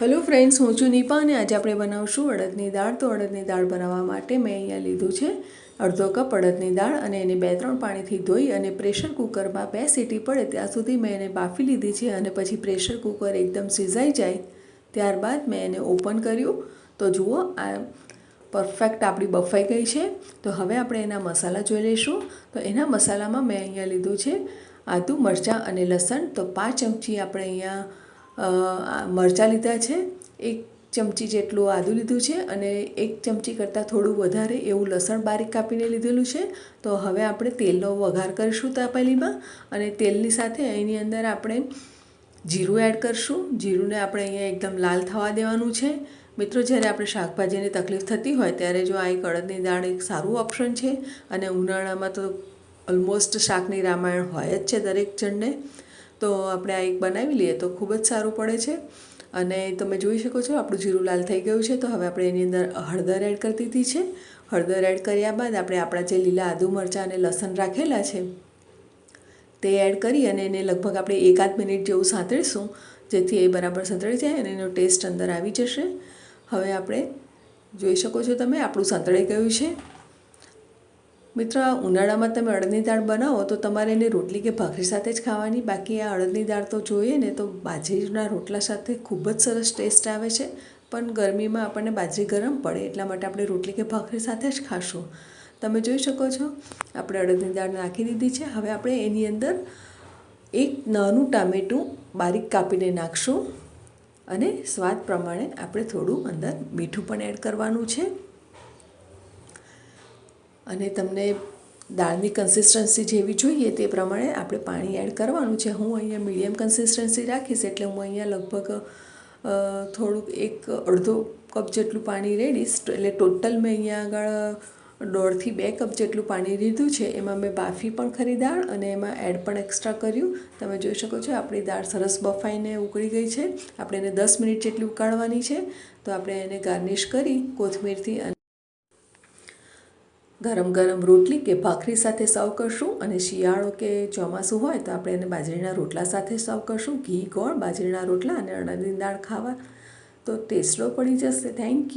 Hello friends હું છું નીપા અને આજે આપણે બનાવશું અડદની દાળ. તો અડદની દાળ બનાવવા માટે મેં અહીંયા લીધું છે અડધો કપ અડદની દાળ અને એને બે ત્રણ પાણીથી ધોઈ અને પ્રેશર કુકરમાં બે સીટી પડે ત્યાં સુધી મેં એને બાફી લીધી છે અને પછી પ્રેશર કુકર એકદમ સિઝાઈ જાય ત્યારબાદ મેં એને ઓપન કર્યું. તો જુઓ, આ પરફેક્ટ આપણી બફાઈ ગઈ છે. તો હવે આપણે એના મસાલા જોઈ લઈશું. તો એના મસાલામાં મેં અહીંયા લીધું છે આદું, મરચાં અને લસણ. તો પાંચ ચમચી આપણે અહીંયા મરચાં લીધા છે. એક ચમચી જેટલું આદું લીધું છે અને એક ચમચી કરતાં થોડું વધારે એવું લસણ બારીક કાપીને લીધેલું છે. તો હવે આપણે તેલનો વઘાર કરીશું તપેલીમાં અને તેલની સાથે એની અંદર આપણે જીરું એડ કરશું. જીરુંને આપણે અહીંયા એકદમ લાલ થવા દેવાનું છે. મિત્રો, જ્યારે આપણે શાકભાજીની તકલીફ થતી હોય ત્યારે જો આ એક અડદની દાળ એક સારું ઓપ્શન છે અને ઉનાળામાં તો ઓલમોસ્ટ શાકની રામાયણ હોય જ છે દરેક જણને. તો આપણે આ એક બનાવી લઈએ તો ખૂબ જ સારું પડે છે. અને તમે જોઈ શકો છો આપણું જીરું લાલ થઈ ગયું છે. તો હવે આપણે એની અંદર હળદર એડ કરી દીધી છે. હળદર એડ કર્યા બાદ આપણે આપણા જે લીલા આદુ મરચાં અને લસણ રાખેલા છે, તે એડ કરી અને એને લગભગ આપણે એકાદ મિનિટ જેવું સાંતળીશું, જેથી એ બરાબર સંતળી જાય અને એનો ટેસ્ટ અંદર આવી જશે. હવે આપણે જોઈ શકો છો તમે આપણું સંતળાઈ ગયું છે. મિત્ર, ઉનાળામાં તમે અડદની દાળ બનાવો તો તમારે એને રોટલી કે ભાખરી સાથે જ ખાવાની. બાકી આ અડદની દાળ તો જોઈએ ને તો બાજરીના રોટલા સાથે ખૂબ જ સરસ ટેસ્ટ આવે છે. પણ ગરમીમાં આપણને બાજરી ગરમ પડે, એટલા માટે આપણે રોટલી કે ભાખરી સાથે જ ખાશું. તમે જોઈ શકો છો, આપણે અડદની દાળ નાખી દીધી છે. હવે આપણે એની અંદર એક નાનું ટામેટું બારીક કાપીને નાખશું અને સ્વાદ પ્રમાણે આપણે થોડું અંદર મીઠું પણ એડ કરવાનું છે. અને તમને દાળની કન્સિસ્ટન્સી જેવી જોઈએ તે પ્રમાણે આપણે પાણી એડ કરવાનું છે. હું અહીંયા મીડિયમ કન્સિસ્ટન્સી રાખીશ એટલે હું અહીંયા લગભગ થોડુંક એક અડધો કપ જેટલું પાણી રેડીશ. એટલે ટોટલ મેં અહીંયા આગળ દોઢથી બે કપ જેટલું પાણી લીધું છે. એમાં મેં બાફી પણ ખરી દાળ અને એમાં એડ પણ એક્સ્ટ્રા કર્યું. તમે જોઈ શકો છો આપણી દાળ સરસ બફાઈને ઉકળી ગઈ છે. આપણે એને દસ મિનિટ જેટલી ઉકાળવાની છે. તો આપણે એને ગાર્નિશ કરી કોથમીરથી અને ગરમ ગરમ રોટલી કે ભાખરી સાથે સર્વ કરશું અને શિયાળો કે ચોમાસું હોય તો આપણે એને બાજરીના રોટલા સાથે સર્વ કરશું. ઘી, ગોળ, બાજરીના રોટલા અને અડદની દાળ ખાવા. તો ટેસ્ટો પડી જશે. Thank you